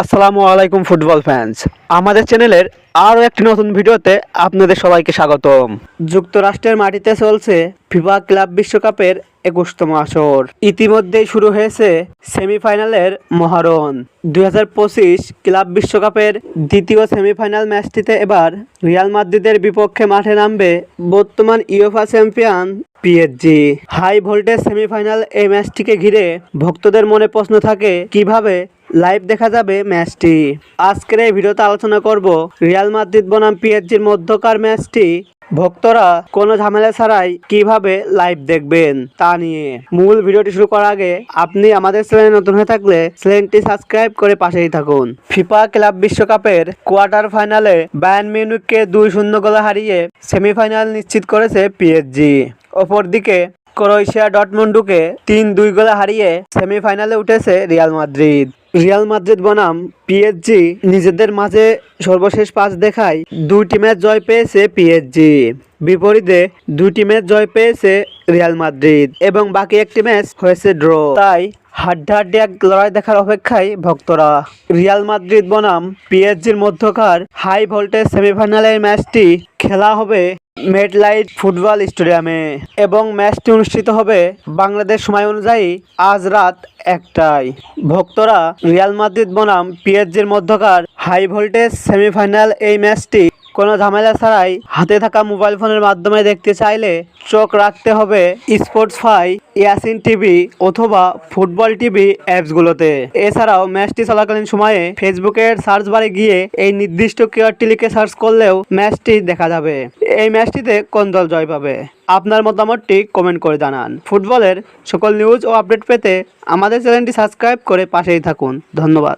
আসসালামু আলাইকুম football fans আমাদের চ্যানেলের আরও একটি নতুন ভিডিওতে আপনাদের সবাইকে স্বাগতম। যুক্তরাষ্ট্রের মাটিতে চলছে ফিফা ক্লাব বিশ্বকাপের একুশতম আসর। ইতিমধ্যেই শুরু হয়েছে সেমিফাইনালের মহারণ। দুই হাজার পঁচিশ ক্লাব বিশ্বকাপের দ্বিতীয় সেমিফাইনাল ম্যাচটিতে এবার রিয়াল মাদ্রিদের বিপক্ষে মাঠে নামবে বর্তমান UEFA champion PSG. High voltage semifinal এই ম্যাচটিকে ঘিরে ভক্তদের মনে প্রশ্ন থাকে, কীভাবে লাইভ দেখা যাবে ম্যাচটি। আজকের এই ভিডিওতে আলোচনা করব রিয়াল মাদ্রিদ বনাম পিএসজির মধ্যকার ম্যাচটি। ভক্তরা কোনো ঝামেলা ছাড়াই কীভাবে লাইভ দেখবেন তা নিয়ে। মূল ভিডিওটি শুরু করার আগে আপনি আমাদের চ্যানেলে নতুন হয়ে থাকলে চ্যানেলটি সাবস্ক্রাইব করে পাশেই থাকুন। ফিফা ক্লাব বিশ্বকাপের কোয়ার্টার ফাইনালে বায়ার্ন মিউনিককে দুই শূন্য গোলে হারিয়ে সেমিফাইনাল নিশ্চিত করেছে পিএসজি অপরদিকে ক্রোয়েশিয়া ডটমন্ডুকে তিন দুই গোলে হারিয়ে সেমিফাইনালে উঠেছে রিয়াল মাদ্রিদ। রিয়াল মাদ্রিদ বনাম পিএসজি নিজেদের মাঝে সর্বশেষ পাঁচ দেখায় দুইটি ম্যাচ জয় পেয়েছে পিএসজি বিপরীতে দুইটি ম্যাচ জয় পেয়েছে রিয়াল মাদ্রিদ এবং বাকি একটি ম্যাচ হয়েছে ড্র। তাই হাড্ডাহাড্ডি এক লড়াই দেখার অপেক্ষায় ভক্তরা। রিয়াল মাদ্রিদ বনাম পিএসজির মধ্যকার হাই ভোল্টেজ সেমিফাইনালের ম্যাচটি খেলা হবে মেডলাইট ফুটবল স্টেডিয়ামে এবং ম্যাচটি অনুষ্ঠিত হবে বাংলাদেশ সময় অনুযায়ী আজ রাত একটাই ভক্তরা রিয়াল মাদ্রিদ বনাম পিএসজির মধ্যকার হাই ভোল্টেজ সেমিফাইনাল এই ম্যাচটি কোনো ঝামেলা ছাড়াই হাতে থাকা মোবাইল ফোনের মাধ্যমে দেখতে চাইলে চোখ রাখতে হবে স্পোর্টস ফাই, ইয়াসিন টিভি অথবা ফুটবল টিভি অ্যাপসগুলোতে। এছাড়াও ম্যাচটি চলাকালীন সময়ে ফেসবুকের সার্চ বারে গিয়ে এই নির্দিষ্ট কিওয়ার্ডটি লিখে সার্চ করলেও ম্যাচটি দেখা যাবে। এই ম্যাচটিতে কোন দল জয় পাবে? আপনার মতামতটি কমেন্ট করে জানান। ফুটবলের সকল নিউজ ও আপডেট পেতে আমাদের চ্যানেলটি সাবস্ক্রাইব করে পাশেই থাকুন। ধন্যবাদ।